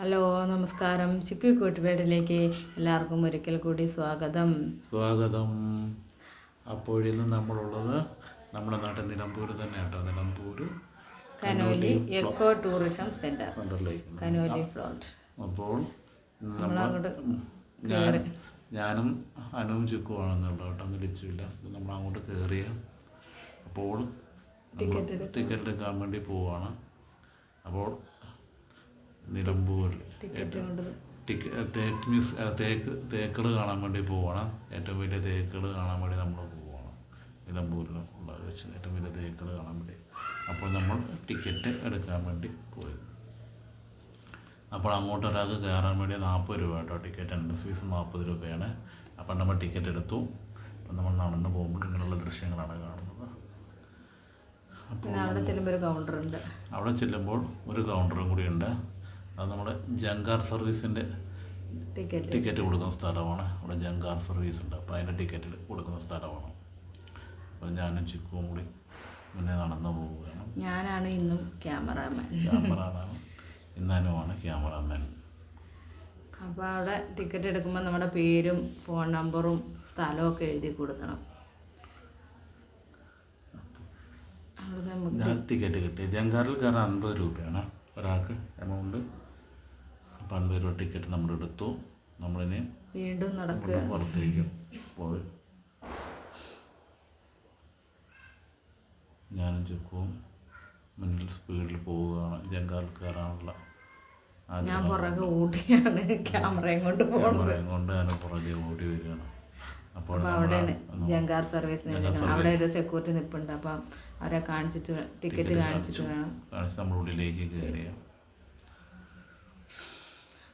Hello നമസ്കാരം. ചിക്കു കൂട്ടുപേടിലേക്ക് എല്ലാവർക്കും ഒരിക്കൽ കൂടി സ്വാഗതം. സ്വാഗതം. അപ്പോഴിന്ന് നമ്മളുള്ളത് നമ്മുടെ നാട്ടിൽ നിലമ്പൂർ തന്നെ കേട്ടോ Nilambur Conolly eco tourism centre Conolly plot അപ്പോൾ നമ്മൾ ഞാനും അനുവും ചുക്കുവാണെന്നുള്ളത് കേട്ടോ. അന്ന് ലിച്ചില്ല നമ്മൾ അങ്ങോട്ട് കയറിയ അപ്പോൾ ടിക്കറ്റ് ടിക്കറ്റ് എടുക്കാൻ വേണ്ടി പോവാണ്. അപ്പോൾ നിലമ്പൂർ. തേക്ക് മീൻസ് തേക്ക് തേക്കുകൾ കാണാൻ വേണ്ടി പോവാണ്. ഏറ്റവും വലിയ തേക്കുകൾ കാണാൻ വേണ്ടി നമ്മൾ പോവാണ്. നിലമ്പൂരിൽ ഉള്ള വെച്ച് ഏറ്റവും വലിയ തേക്കുകൾ കാണാൻ വേണ്ടി. അപ്പോൾ നമ്മൾ ടിക്കറ്റ് എടുക്കാൻ വേണ്ടി പോയി. അപ്പോൾ അങ്ങോട്ട് ഒരാൾക്ക് കയറാൻ വേണ്ടി നാൽപ്പത് രൂപ കേട്ടോ. ടിക്കറ്റ് എൻട്രൻസ് ഫീസ് നാൽപ്പത് രൂപയാണ്. അപ്പം നമ്മൾ ടിക്കറ്റ് എടുത്തു. അപ്പം നമ്മൾ നടന്ന് പോകുമ്പോൾ ഇങ്ങനെയുള്ള ദൃശ്യങ്ങളാണ് കാണുന്നത്. അപ്പോൾ അവിടെ ചെല്ലുമ്പോൾ ഒരു കൗണ്ടറുണ്ട് അവിടെ ചെല്ലുമ്പോൾ ഒരു കൗണ്ടറും കൂടിയുണ്ട് അത് നമ്മുടെ ജങ്കാർ സർവീസിന്റെ ടിക്കറ്റ് ടിക്കറ്റ് കൊടുക്കുന്ന സ്ഥലമാണ്. അവിടെ ജങ്കാർ സർവീസ് ഉണ്ട്. അപ്പോൾ അതിന്റെ ടിക്കറ്റ് കൊടുക്കുന്ന സ്ഥലമാണ്. അപ്പോൾ ഞാനും ചിക്കുവും കൂടി മുന്നേ നടന്നു പോവുകയാണ്. ഞാനാണ് ഇന്നും ക്യാമറാമാൻ. ക്യാമറാമാൻ. ഇന്നാനുമാണ് ക്യാമറാമാൻ. അപ്പോൾ അവിടെ ടിക്കറ്റ് എടുക്കുമ്പോൾ നമ്മുടെ പേരും ഫോൺ നമ്പറും സ്ഥലവും ഒക്കെ എഴുതി കൊടുക്കണം. ഞാൻ ടിക്കറ്റ് കിട്ടി. ജങ്കാറിൽ കയറാൻ അൻപത് രൂപയാണ്. ഒരാൾക്ക് എമൗണ്ട് അൻപത് ടിക്കറ്റ് നമ്മൾ എടുത്തു നമ്മളിനി വീണ്ടും നടക്കുക. പുറത്തേക്ക് പോയി. ഞാനും ചുക്കവും മുന്നിൽ സ്പീഡിൽ പോവുകയാണ്. ജംഗാൽ കയറാനുള്ള ഞാൻ പുറകെ ഓടിയാണ്. ക്യാമറയും കൊണ്ട് ക്യാമറയും കൊണ്ട് ഞാൻ പുറകെ ഓടി വരികയാണ്. അപ്പോൾ അവിടെയാണ് ജങ്കാർ സർവീസ് അവിടെ ഒരു സെക്യൂരിറ്റി നിൽപ്പുണ്ട് അപ്പം അവരെ കാണിച്ചിട്ട് ടിക്കറ്റ് കാണിച്ചിട്ട് വേണം. കാണിച്ച് ഉള്ളിലേക്ക് കയറിയ.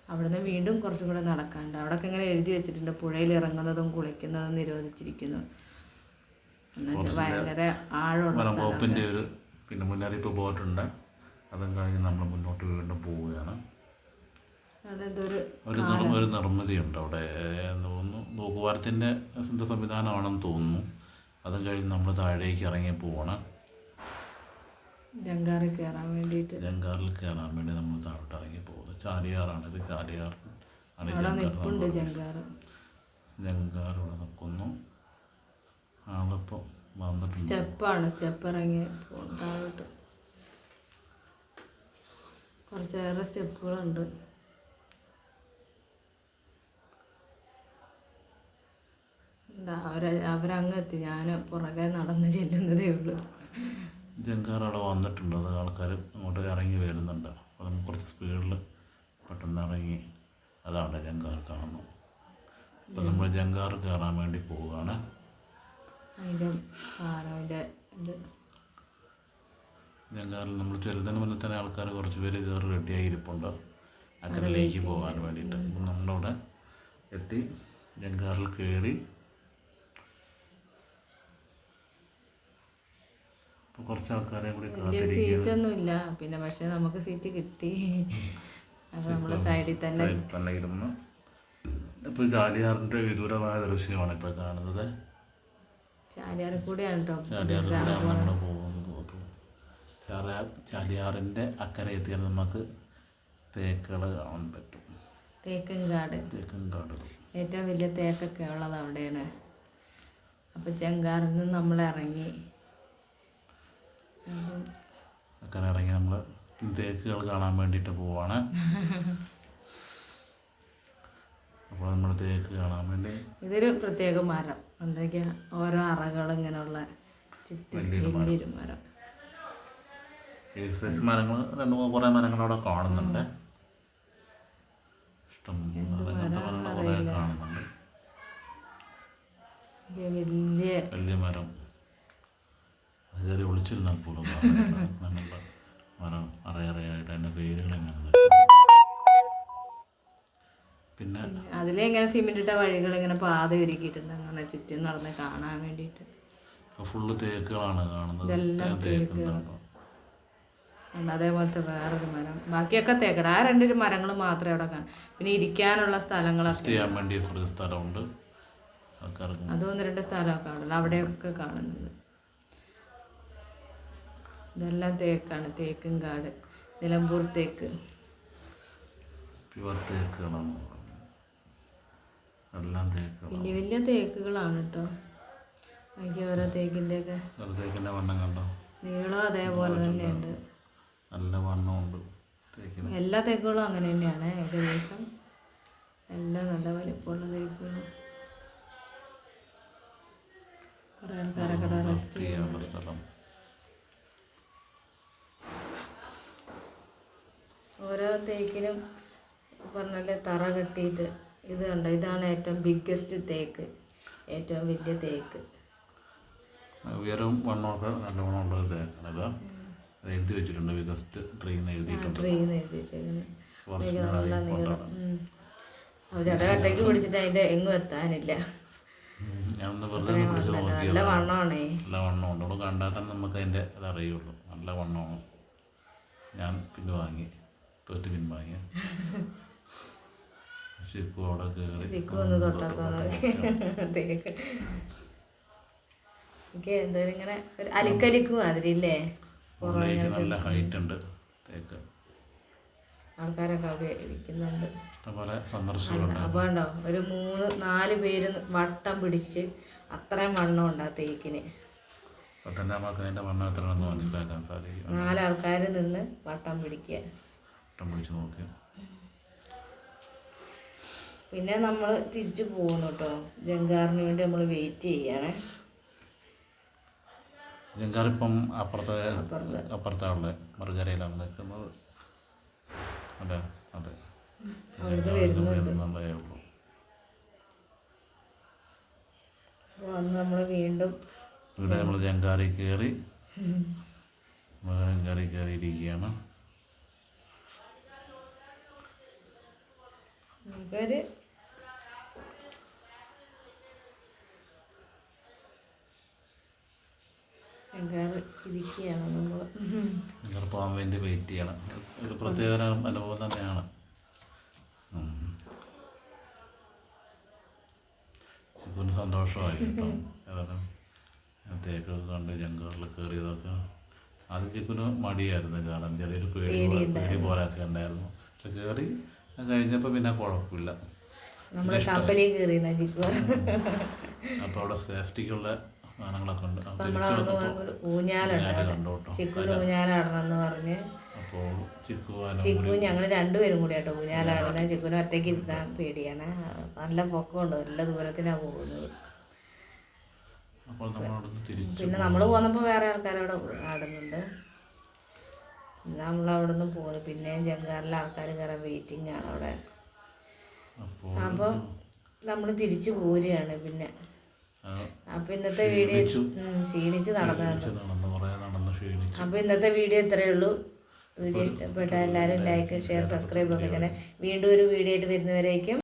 അവിടുന്ന് വീണ്ടും കുറച്ചും കൂടെ നടക്കാനുണ്ട്. അവിടെയൊക്കെ ഇങ്ങനെ എഴുതി വെച്ചിട്ടുണ്ട്. പുഴയിൽ ഇറങ്ങുന്നതും കുളിക്കുന്നതും നിരോധിച്ചിരിക്കുന്നു. ഭയങ്കര ആഴമുള്ള ഒരു പിന്നെ മുന്നറിയിപ്പ് പോയിട്ടുണ്ട്. അതും കഴിഞ്ഞ് നമ്മൾ മുന്നോട്ട് വീണ്ടും പോവുകയാണ്. ഒരു ഒരു നിർമ്മിതിയുണ്ട് അവിടെ. തോന്നുന്നു നോക്കുവാരത്തിന്റെ എന്ത് സംവിധാനമാണെന്ന് തോന്നുന്നു. അതും കഴിഞ്ഞ് നമ്മൾ താഴേക്ക് ഇറങ്ങി പോവാണ്. ജങ്കാറിൽ കയറാൻ വേണ്ടിയിട്ട്. ജങ്കാറിൽ കയറാൻ വേണ്ടി നമ്മൾ താഴോട്ട് ഇറങ്ങി പോകുന്നത് ചാലിയാറാണ് ഇത് ചാലിയാർ ആണ് ജങ്കാർ ഇവിടെ നിൽക്കുന്നു. ആളിപ്പോൾ വന്നിട്ടുണ്ട്. സ്റ്റെപ്പാണ്. സ്റ്റെപ്പ് ഇറങ്ങി താഴോട്ട് കുറച്ചേറെ സ്റ്റെപ്പുകളുണ്ട്. അവര അവരങ്ങ് എത്തി ഞാൻ പുറകെ നടന്ന് ചെല്ലുന്നതേ ഉള്ളൂ. ജങ്കാർ അവിടെ വന്നിട്ടുണ്ട്. അത് ആൾക്കാർ അങ്ങോട്ട് ഇറങ്ങി വരുന്നുണ്ട്. അപ്പോൾ നമുക്ക് കുറച്ച് സ്പീഡിൽ പെട്ടെന്ന് ഇറങ്ങി അതാണ് ജങ്കാർ കാണുന്നു അപ്പം നമ്മൾ ജങ്കാർ കയറാൻ വേണ്ടി പോവുകയാണ്. ജങ്കാറിൽ നമ്മൾ ചെല്ലുന്നതിന് മുന്നിൽ തന്നെ ആൾക്കാർ കുറച്ച് പേര് കയറി റെഡിയായി ഇരിപ്പുണ്ട്. അക്കരയിലേക്ക് പോകാൻ വേണ്ടിയിട്ട്. അപ്പം നമ്മളവിടെ എത്തി ജങ്കാറിൽ കയറി. കുറച്ച് ആൾക്കാരെ കൂടി സീറ്റൊന്നുമില്ല പിന്നെ പക്ഷെ നമുക്ക് സീറ്റ് കിട്ടി. അപ്പോൾ നമ്മൾ സൈഡിൽ തന്നെ തന്നെ ഇരുന്ന് ഇപ്പോൾ ചാലിയാറിന്റെ വിദൂരമായ ദൃശ്യമാണ് ഇപ്പോൾ കാണുന്നത്. ചാലിയാറിൽ കൂടെയാണ് കേട്ടോ ചാലിയാറിലൂടെയാണ് നമ്മൾ പോകുന്നത്. അപ്പോൾ ചാലിയാർ ചാലിയാറിന്റെ അക്കരെ എത്തിയാൽ നമുക്ക് തേക്കുകൾ കാണാൻ പറ്റും. തേക്കങ്കാട് തേക്കങ്കാട് ഏറ്റവും വലിയ തേക്കൊക്കെ ഉള്ളത് അവിടെയാണ്. അപ്പോൾ ചെങ്കാറിൽ നിന്ന് നമ്മൾ ഇറങ്ങി. അപ്പം അക്കരെ ഇറങ്ങി നമ്മൾ തേക്കുകൾ കാണാൻ വേണ്ടിയിട്ട് പോവാണ്. അപ്പോൾ നമ്മൾ തേക്ക് കാണാൻ വേണ്ടി ഇതൊരു പ്രത്യേക മരം. എന്തൊക്കെയാ? ഓരോ അറകൾ ഇങ്ങനെയുള്ള ചുറ്റും വലിയൊരു മരം. ഈ സൈസ് മരങ്ങൾ രണ്ട് മൂന്ന് കുറേ മരങ്ങൾ അവിടെ കാണുന്നുണ്ട്. ഇഷ്ടം അങ്ങനത്തെ മരങ്ങൾ കുറേ കാണുന്നുണ്ട്. ഇത് വലിയ മരം. കയറി ഒളിച്ചിരുന്നാൽ പോലും മരം അറയറയായിട്ട് അതിന്റെ പേരുകൾ എങ്ങനെ പിന്നെ അതിലെ ഇങ്ങനെ സിമെന്റ് ഇട്ട വഴികൾ ഇങ്ങനെ പാത ഒരുക്കിയിട്ടുണ്ട് അങ്ങനെ ചുറ്റും നടന്ന് കാണാൻ വേണ്ടിയിട്ട്. ഇപ്പോൾ ഫുള്ള് തേക്കുകളാണ് കാണുന്നത്. ഉണ്ട് അതേപോലത്തെ വേറൊരു മരം. ബാക്കിയൊക്കെ തേക്കട. ആ രണ്ടൊരു മരങ്ങൾ മാത്രമേ അവിടെ കാണും. പിന്നെ ഇരിക്കാനുള്ള സ്ഥലങ്ങളൊക്കെ ചെയ്യാൻ വേണ്ടി കുറച്ച് സ്ഥലമുണ്ട്. അതും ഒന്ന് രണ്ട് സ്ഥലമൊക്കെ അവിടെ അവിടെയൊക്കെ കാണുന്നുണ്ട് ഇതെല്ലാം തേക്കാണ് തേക്കും കാട്. നിലമ്പൂർ തേക്ക്. പ്യുവർ തേക്കുകളാണ് എല്ലാം തേക്കുകളാണ് വലിയ വലിയ തേക്കുകളാണ് കേട്ടോ എനിക്ക് ഓരോ ഒക്കെ തേക്കിന്റെ വണ്ണം കണ്ടോ? നീളം അതേപോലെ തന്നെയുണ്ട്. നല്ല വണ്ണമുണ്ട് തേക്കിന്. എല്ലാ തേക്കുകളും അങ്ങനെ തന്നെയാണ് ഏകദേശം. എല്ലാം നല്ല വലിപ്പമുള്ള തേക്കുകളും. കുറേ ആൾക്കാരൊക്കെ റെസ്റ്റ് ചെയ്യാനുള്ള സ്ഥലം ഓരോ തേക്കിനും പറഞ്ഞാൽ തറ കെട്ടിയിട്ട് ഇത് കണ്ടോ? ഇതാണ് ഏറ്റവും ബിഗ്ഗസ്റ്റ് തേക്ക്. ഏറ്റവും വലിയ തേക്ക്. ഉയരവും വണ്ണമൊക്കെ നല്ലവണ്ണം ഉള്ള ഒരു തേക്കാണ് ഇതാ. അത് എഴുതി വെച്ചിട്ടുണ്ട്. ബിഗസ്റ്റ് ട്രീ എന്ന് എഴുതിയിട്ടുണ്ട്. ട്രെയിൻ എഴുതി വെച്ചേക്കുന്നത് നല്ല ഉം. പിടിച്ചിട്ട് അതിന്റെ എങ്ങും എത്താനില്ല. നല്ല വണ്ണമാണേ നല്ല വണ്ണമുണ്ട്. കണ്ടാൽ തന്നെ നമുക്ക് അതിന്റെ ഇത് അറിയുള്ളൂ നല്ല വണ്ണമാണ്. ഞാൻ പിൻവാങ്ങി തോറ്റ് പിൻവാങ്ങി ചിക്കു അവിടെ കയറി എനിക്ക് ഇങ്ങനെ ഒരു അലിക്കലിക്ക് നല്ല ഹൈറ്റ് ഉണ്ട്. തേക്ക്. ആൾക്കാരൊക്കെ അവിടെ ഇരിക്കുന്നുണ്ട്. ഇഷ്ടംപോലെ സന്ദർശകരുണ്ട് അപ്പോൾ ഉണ്ടോ ഒരു മൂന്ന് നാല് പേര് വട്ടം പിടിച്ച് അത്രയും വണ്ണം ഉണ്ട് ആ തേക്കിന്. നാലാൾക്കാര് വണ്ണം മനസ്സിലാക്കാൻ സാധിക്കും. നാലാൾക്കാർ നിന്ന് വട്ടം പിടിക്കുക. വട്ടം പിടിച്ച് നോക്കി പിന്നെ നമ്മൾ തിരിച്ചു പോകുന്നു കേട്ടോ ജങ്കാറിന് വേണ്ടി നമ്മൾ വെയിറ്റ് ചെയ്യണേ. ജങ്കാറിപ്പം അപ്പുറത്തെ അപ്പുറത്ത്. അപ്പുറത്താണ് മറുകരയിലാണ് നിൽക്കുന്നത്. അതെ. അതെ വരുന്നതേ ഉള്ളൂ. നമ്മൾ വീണ്ടും ഇവിടെ നമ്മൾ ജങ്കാറി കയറി ജങ്കാറി കയറിയിരിക്കുകയാണ്. നമുക്കൊരു ഇരിക്കുകയാണ് നമ്മൾ വെയിറ്റ് ചെയ്യണം. ഒരു പ്രത്യേക അനുഭവം തന്നെയാണ്. സന്തോഷമായി കേട്ടോ. ഏതായാലും തേക്കൊക്കെ കണ്ട് ജങ്കാറിൽ കയറിയതൊക്കെ മടിയായിരുന്നു. കാരണം ചെറിയൊരു പേടി പേടി പോലൊക്കെ ഉണ്ടായിരുന്നു. പക്ഷെ കയറി അത് കഴിഞ്ഞപ്പോൾ പിന്നെ കുഴപ്പമില്ല നമ്മൾ കപ്പലിൽ കയറിയെന്ന ചിക്കു അപ്പോൾ അവിടെ സേഫ്റ്റിക്കുള്ള സാധനങ്ങളൊക്കെ ഉണ്ട്. ഊഞ്ഞാലുണ്ട് പറഞ്ഞ്. ചിക്കു ഞങ്ങൾ രണ്ടുപേരും കൂടി കേട്ടോ ഊഞ്ഞാലാടുന്നത് ചിക്കുന് ഒറ്റയ്ക്ക് ഇരുത്താൻ പേടിയാണ്. നല്ല പൊക്കമുണ്ട്. നല്ല ദൂരത്തിനാണ് പോകുന്നത്. പിന്നെ നമ്മൾ പോന്നപ്പോൾ വേറെ ആൾക്കാരവിടെ ആടുന്നുണ്ട്. നമ്മൾ അവിടെ നിന്ന് പോന്നു. പിന്നെയും ജങ്കാറിലെ ആൾക്കാർ കയറാൻ വെയിറ്റിംഗ് ആണ് അവിടെ. അപ്പോൾ നമ്മൾ തിരിച്ചു പോരുകയാണ് പിന്നെ. അപ്പൊ ഇന്നത്തെ വീഡിയോ ക്ഷീണിച്ച്. നടന്നു അപ്പൊ ഇന്നത്തെ വീഡിയോ ഇത്രയേ ഉള്ളൂ. വീഡിയോ ഇഷ്ടപ്പെട്ട എല്ലാവരും ലൈക്ക് ഷെയർ സബ്സ്ക്രൈബ് ഒക്കെ ചെയ്യണേ. വീണ്ടും ഒരു വീഡിയോ ആയിട്ട് വരുന്നവരേക്കും.